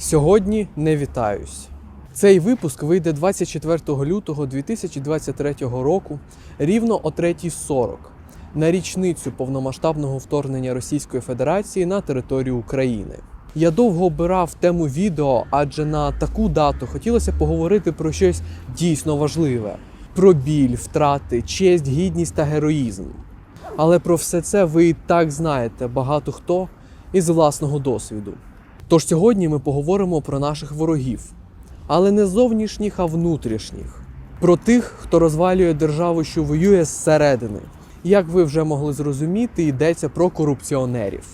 Сьогодні не вітаюсь. Цей випуск вийде 24 лютого 2023 року рівно о 3.40 на річницю повномасштабного вторгнення Російської Федерації на територію України. Я довго обирав тему відео, адже на таку дату хотілося поговорити про щось дійсно важливе: про біль, втрати, честь, гідність та героїзм. Але про все це ви і так знаєте багато хто із власного досвіду. Тож сьогодні ми поговоримо про наших ворогів, але не зовнішніх, а внутрішніх. Про тих, хто розвалює державу, що воює зсередини. Як ви вже могли зрозуміти, йдеться про корупціонерів.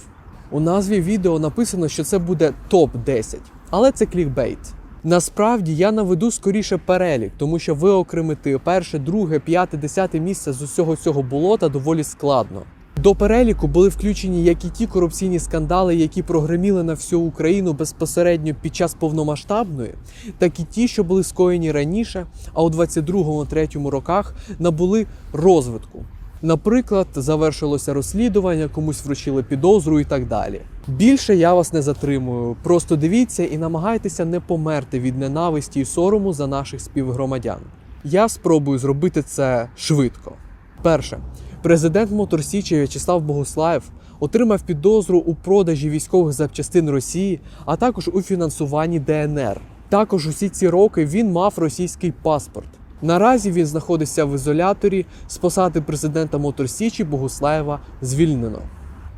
У назві відео написано, що це буде топ-10, але це клікбейт. Насправді я наведу скоріше перелік, тому що виокремити перше, друге, п'яте, десяте місце з усього цього болота доволі складно. До переліку були включені як і ті корупційні скандали, які прогреміли на всю Україну безпосередньо під час повномасштабної, так і ті, що були скоєні раніше, а у 22-3 роках набули розвитку. Наприклад, завершилося розслідування, комусь вручили підозру і так далі. Більше я вас не затримую. Просто дивіться і намагайтеся не померти від ненависті і сорому за наших співгромадян. Я спробую зробити це швидко. Перше, президент Моторсічі В'ячеслав Богуслаєв отримав підозру у продажі військових запчастин Росії, а також у фінансуванні ДНР. Також усі ці роки він мав російський паспорт. Наразі він знаходиться в ізоляторі з посади президента Моторсічі Богуслаєва звільнено.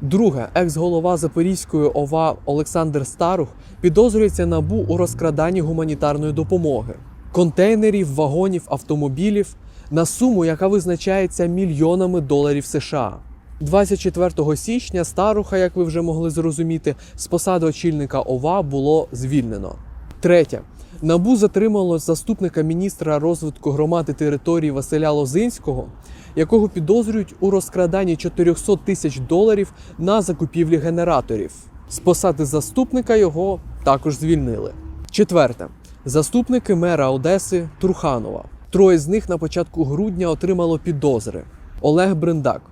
Друге, екс-голова Запорізької ОВА Олександр Старух підозрюється набу у розкраданні гуманітарної допомоги, контейнерів, вагонів, автомобілів на суму, яка визначається мільйонами доларів США. 24 січня Старуха, як ви вже могли зрозуміти, з посади очільника ОВА було звільнено. Третє. Набу затримало заступника міністра розвитку громад і територій Василя Лозинського, якого підозрюють у розкраданні 400 тисяч доларів на закупівлі генераторів. З посади заступника його також звільнили. Четверте. Заступники мера Одеси Труханова. Троє з них на початку грудня отримало підозри. Олег Бриндак.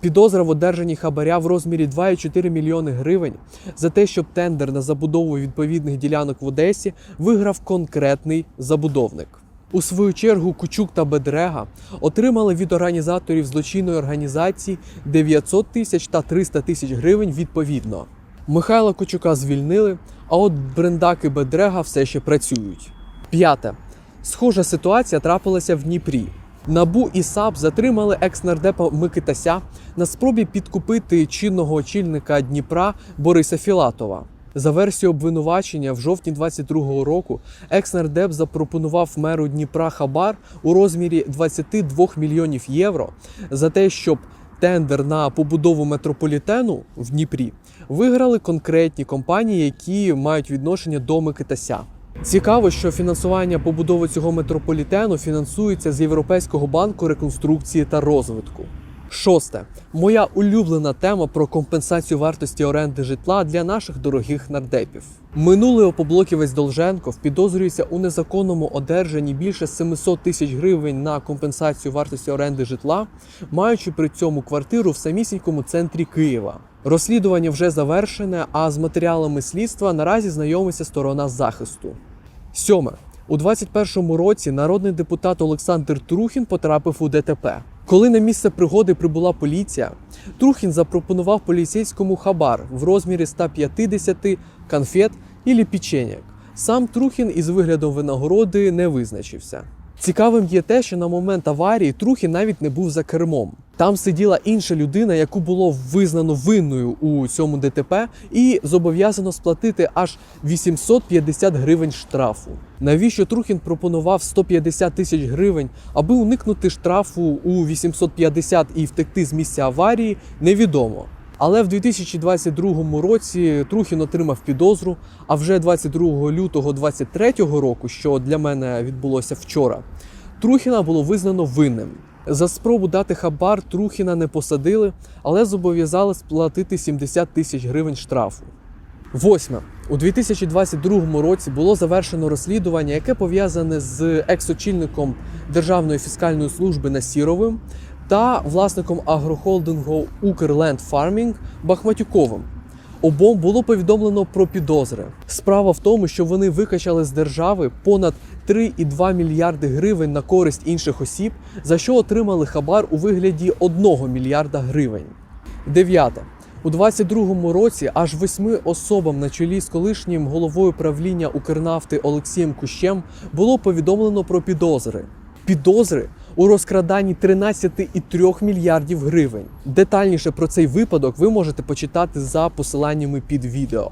Підозра в одержанні хабаря в розмірі 2,4 мільйони гривень за те, щоб тендер на забудову відповідних ділянок в Одесі виграв конкретний забудовник. У свою чергу Кучук та Бедрега отримали від організаторів злочинної організації 900 тисяч та 300 тисяч гривень відповідно. Михайла Кучука звільнили, а от Брендак і Бедрега все ще працюють. П'яте. Схожа ситуація трапилася в Дніпрі. Набу і САП затримали екс-нардепа Микитася на спробі підкупити чинного очільника Дніпра Бориса Філатова. За версією обвинувачення, в жовтні 22-го року екс-нардеп запропонував меру Дніпра Хабар у розмірі 22 мільйонів євро за те, щоб тендер на побудову метрополітену в Дніпрі виграли конкретні компанії, які мають відношення до Микитася. Цікаво, що фінансування побудови цього метрополітену фінансується з Європейського банку реконструкції та розвитку. Шосте. Моя улюблена тема про компенсацію вартості оренди житла для наших дорогих нардепів. Минулий опоблоківець Долженков підозрюється у незаконному одержанні більше 700 тисяч гривень на компенсацію вартості оренди житла, маючи при цьому квартиру в самісінькому центрі Києва. Розслідування вже завершене, а з матеріалами слідства наразі знайомиться сторона захисту. Сьоме. У 21-му році народний депутат Олександр Трухін потрапив у ДТП. Коли на місце пригоди прибула поліція, Трухін запропонував поліцейському хабар в розмірі 150 конфет і печеньок. Сам Трухін із виглядом винагороди не визначився. Цікавим є те, що на момент аварії Трухін навіть не був за кермом. Там сиділа інша людина, яку було визнано винною у цьому ДТП, і зобов'язано сплатити аж 850 гривень штрафу. Навіщо Трухін пропонував 150 тисяч гривень, аби уникнути штрафу у 850 і втекти з місця аварії, невідомо. Але в 2022 році Трухін отримав підозру. А вже 22 лютого 2023 року, що для мене відбулося вчора, Трухіна було визнано винним. За спробу дати хабар Трухіна не посадили, але зобов'язали сплатити 70 тисяч гривень штрафу. Восьме. У 2022 році було завершено розслідування, яке пов'язане з екс-очільником Державної фіскальної служби Насіровим та власником агрохолдингу Укрленд Фармінг Бахматюковим. Обом було повідомлено про підозри. Справа в тому, що вони викачали з держави понад 3,2 мільярди гривень на користь інших осіб, за що отримали хабар у вигляді 1 мільярда гривень. Дев'яте. У 22-му році аж восьми особам на чолі з колишнім головою правління Укрнафти Олексієм Кущем було повідомлено про підозри. Підозри у розкраданні 13,3 мільярдів гривень. Детальніше про цей випадок ви можете почитати за посиланнями під відео.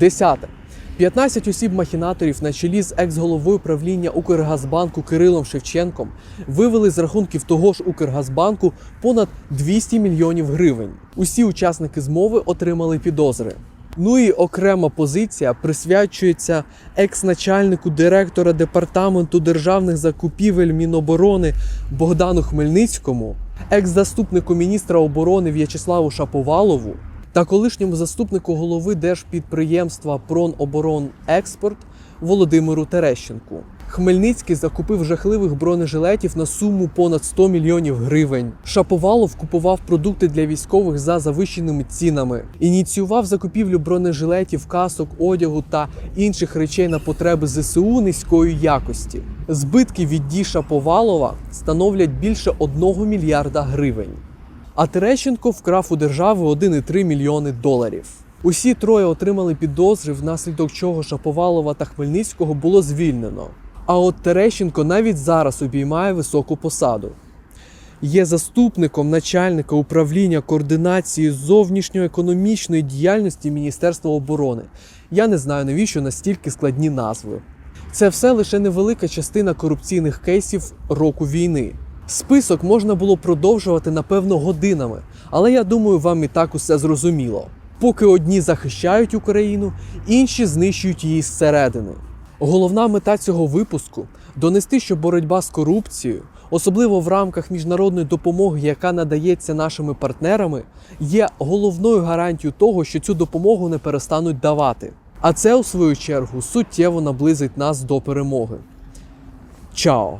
Десяте. 15 осіб-махінаторів на чолі з екс-головою правління Укргазбанку Кирилом Шевченком вивели з рахунків того ж Укргазбанку понад 200 мільйонів гривень. Усі учасники змови отримали підозри. Ну і окрема позиція присвячується екс-начальнику директора департаменту державних закупівель Міноборони Богдану Хмельницькому, екс-заступнику міністра оборони В'ячеславу Шаповалову та колишньому заступнику голови держпідприємства Проноборонекспорт Володимиру Терещенку. Хмельницький закупив жахливих бронежилетів на суму понад 100 мільйонів гривень. Шаповалов купував продукти для військових за завищеними цінами, ініціював закупівлю бронежилетів, касок, одягу та інших речей на потреби ЗСУ низької якості. Збитки від дій Шаповалова становлять більше 1 мільярда гривень. А Терещенко вкрав у держави 1,3 мільйони доларів. Усі троє отримали підозри, внаслідок чого Шаповалова та Хмельницького було звільнено. А от Терещенко навіть зараз обіймає високу посаду. Є заступником начальника управління координації зовнішньоекономічної діяльності Міністерства оборони. Я не знаю, навіщо настільки складні назви. Це все лише невелика частина корупційних кейсів року війни. Список можна було продовжувати напевно годинами, але я думаю, вам і так усе зрозуміло. Поки одні захищають Україну, інші знищують її зсередини. Головна мета цього випуску донести, що боротьба з корупцією, особливо в рамках міжнародної допомоги, яка надається нашими партнерами, є головною гарантією того, що цю допомогу не перестануть давати. А це, у свою чергу, суттєво наблизить нас до перемоги. Чао!